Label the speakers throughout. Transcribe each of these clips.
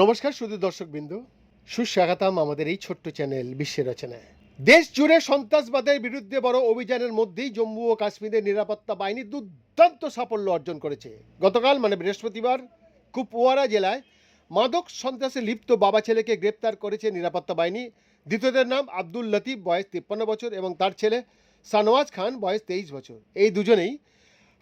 Speaker 1: নমস্কার শুধু দর্শকবৃন্দ, সুস্বাগতম আমাদের এই ছোট্ট চ্যানেল বিশ্বের রচনায়। দেশ জুড়ে সন্ত্রাসবাদের বিরুদ্ধে বড় অভিযানের মধ্যেই জম্মু ও কাশ্মীরের নিরাপত্তা বাহিনী দুর্দান্ত সাফল্য অর্জন করেছে। গতকাল মানে বৃহস্পতিবার, কুপওয়ারা জেলায় মাদক সন্ত্রাসে লিপ্ত বাবা ছেলেকে গ্রেপ্তার করেছে নিরাপত্তা বাহিনী। দ্বিতীয়দের নাম আব্দুল লতিফ, বয়স তিপ্পান্ন বছর, এবং তার ছেলে সানওয়াজ খান, বয়স তেইশ বছর। এই দুজনেই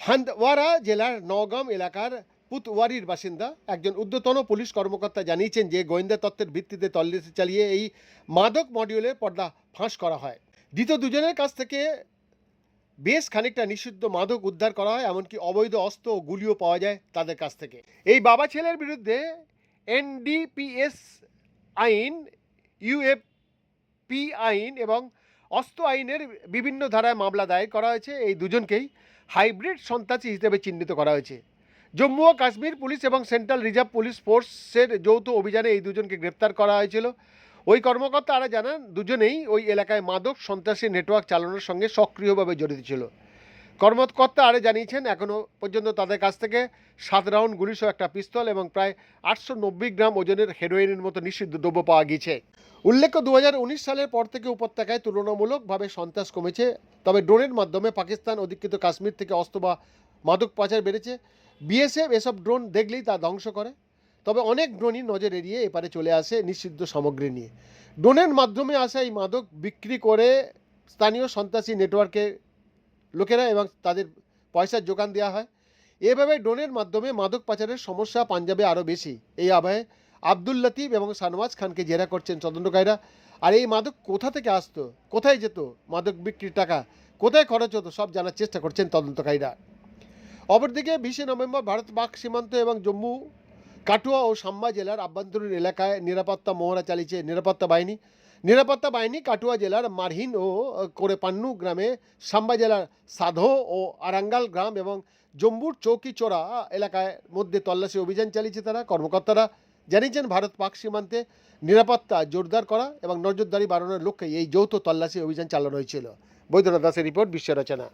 Speaker 1: হান্দওয়ারা জেলার নওগাম এলাকার পুতওয়ারির বাসিন্দা, একজন ঊর্ধ্বতন পুলিশ কর্মকর্তা জানিয়েছেন যে গোয়েন্দা তত্ত্বের ভিত্তিতে তল্লাশি চালিয়ে এই মাদক মডিউলের পর্দা ফাঁস করা হয়। দ্বিতীয় দুজনের কাছ থেকে বেশ খানিকটা নিষিদ্ধ মাদক উদ্ধার করা হয়, এমনকি অবৈধ অস্ত্র ও গুলিও পাওয়া যায় তাদের কাছ থেকে। এই বাবা ছেলের বিরুদ্ধে এনডিপিএস আইন, ইউএফপি আইন এবং অস্ত্র আইনের বিভিন্ন ধারায় মামলা দায়ের করা হয়েছে। এই দুজনকেই হাইব্রিড সন্ত্রাসী হিসেবে চিহ্নিত করা হয়েছে। জম্মু ও কাশ্মীর পুলিশ এবং সেন্ট্রাল রিজার্ভ পুলিশ ফোর্সের যৌথ অভিযানে এই দুজনকে গ্রেপ্তার করা হয়েছিল। ওই কর্মকর্তা আরা জানান, দুজনেই ওই এলাকায় মাদক সন্ত্রাসী নেটওয়ার্ক চালানোর সঙ্গে সক্রিয়ভাবে জড়িত ছিল। কর্মকর্তা আরে জানিয়েছেন এখনও পর্যন্ত তাদের কাছ থেকে সাত রাউন্ড গুলিসহ একটা পিস্তল এবং প্রায় আটশো নব্বই গ্রাম ওজনের হেরোইনের মতো নিষিদ্ধ দ্রব্য পাওয়া গিয়েছে। উল্লেখ্য দু হাজার উনিশ সালের পর থেকে উপত্যকায় তুলনামূলকভাবে সন্ত্রাস কমেছে, তবে ড্রোনের মাধ্যমে পাকিস্তান অধিকৃত কাশ্মীর থেকে অস্ত্র বা মাদক পাচার বেড়েছে। বিএসএফ এসব ড্রোন দেখলেই তা ধ্বংস করে, তবে অনেক ড্রোনই নজর এড়িয়ে এপারে চলে আসে নিষিদ্ধ সামগ্রী নিয়ে। ড্রোনের মাধ্যমে আসা এই মাদক বিক্রি করে স্থানীয় সন্ত্রাসী নেটওয়ার্কে লোকেরা এবং তাদের পয়সার যোগান দেওয়া হয়। এভাবে ড্রোনের মাধ্যমে মাদক পাচারের সমস্যা পাঞ্জাবে আরও বেশি। এই আবহে আব্দুল লতিফ এবং সানওয়াজ খানকে জেরা করছেন তদন্তকারীরা। আর এই মাদক কোথা থেকে আসতো? কোথায় যেত? মাদক বিক্রির টাকা কোথায় খরচ হতো? সব জানার চেষ্টা করছেন তদন্তকারীরা। অপরদিকে বিশে নভেম্বর ভারত পাক সীমান্ত এবং জম্মু কাটুয়া ও সাম্বা জেলার আভ্যন্তরীণ এলাকায় নিরাপত্তা মহড়া চালিয়েছে নিরাপত্তা বাহিনী। নিরাপত্তা বাহিনী কাটুয়া জেলার মারহিন ও কোরেপান্নু গ্রামে সাম্বা জেলার সাধো ও আরাঙ্গাল গ্রাম এবং জম্বুর চৌকিচোরা এলাকায় মধ্যে তল্লাশি অভিযান চালিয়েছে তারা। কর্মকর্তারা জানিয়েছেন, ভারত পাক সীমান্তে নিরাপত্তা জোরদার করা এবং নজরদারি বাড়ানোর লক্ষ্যে এই যৌথ তল্লাশি অভিযান চালানো হয়েছিল। বৈদ্যনাথ দাসের রিপোর্ট, বিশ্ব রচনা।